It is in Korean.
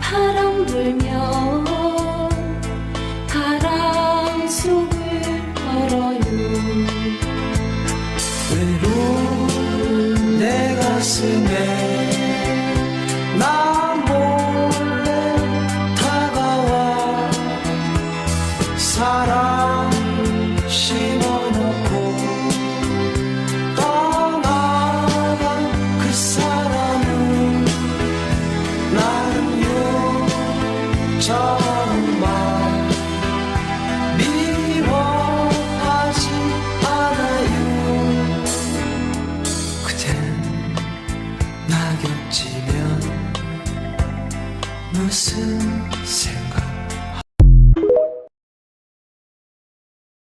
바람 불면 바람 속을 걸어요. 내 가슴에 나 무슨 생각?